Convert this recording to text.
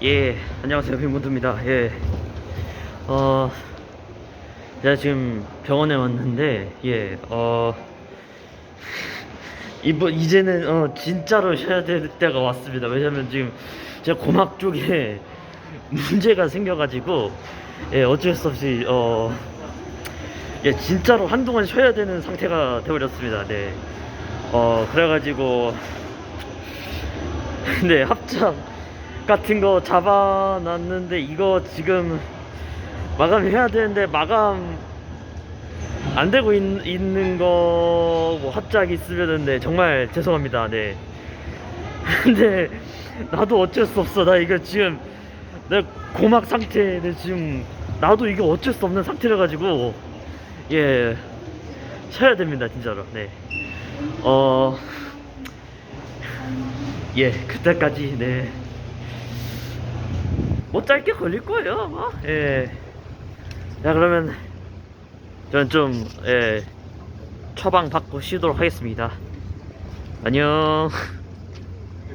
예, 안녕하세요. 빈문두입니다. 예. 어, 제가 지금 병원에 왔는데, 예, 어, 이번, 이제는, 어, 진짜로 쉬어야 될 때가 왔습니다. 왜냐면 지금 제 고막 쪽에 문제가 생겨가지고, 예, 어쩔 수 없이, 어, 예, 진짜로 한동안 쉬어야 되는 상태가 되어버렸습니다. 네. 어, 그래가지고, 네, 합작 같은 거 잡아놨는데 이거 지금 마감해야 되는데 마감 안 되고 있, 있는 거 뭐 합작 있으면은 네 정말 죄송합니다. 네. 근데 나도 어쩔 수 없어. 나 이거 지금 내 고막 상태는 지금 나도 이게 어쩔 수 없는 상태라 가지고 예 쉬어야 됩니다 진짜로. 네. 어. 예, 그때까지 네. 뭐 짧게 걸릴 거예요, 아마. 예. 자, 그러면 저는 좀 예, 처방 받고 쉬도록 하겠습니다. 안녕.